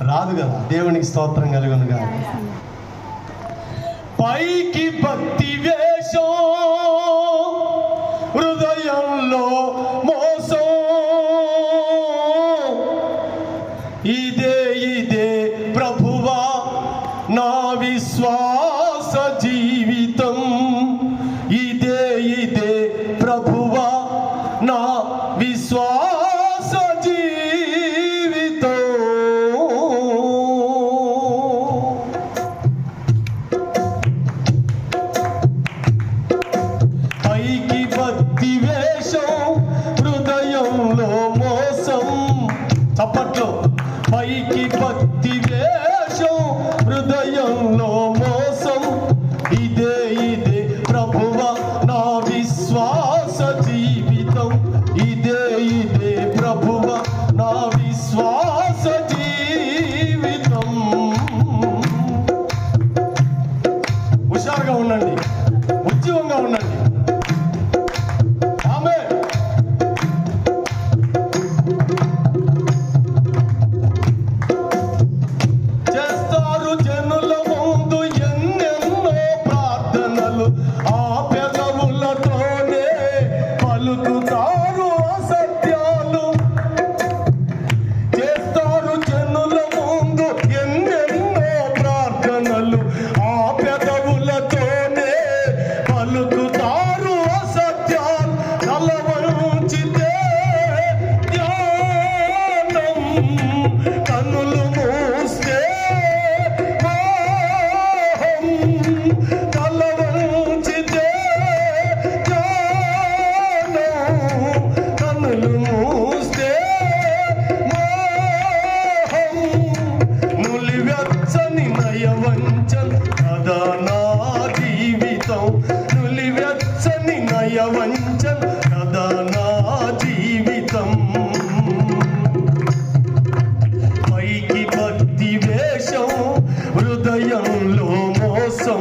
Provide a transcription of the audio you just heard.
రాదు కదా దేవునికి స్తోత్రం కలుగును కదా పైకి భక్తి వేషం హృదయంలో మోసం. ఇదే ఇదే ప్రభువా నా విశ్వాస జీవితం. ఇదే ఇదే ప్రభు పైకి భక్తి వేషం హృదయంలో మోసం. ఇదే ఇదే ప్రభువ నా విశ్వాస జీవితం. ఇదే ఇదే ప్రభువ నా విశ్వాస జీవితం. హుషారుగా ఉండండి. ఉద్యోగంగా ఉండండి. పలుకుతారు అసత్యాలు తలవంచితే ధ్యానం కన్నులు మూస్తే మోహం తలవంచితే ధ్యానం కన్నులు మూస్తే మోహం నులివెచ్చని నయవంచన కదా హృదయంలో మోసం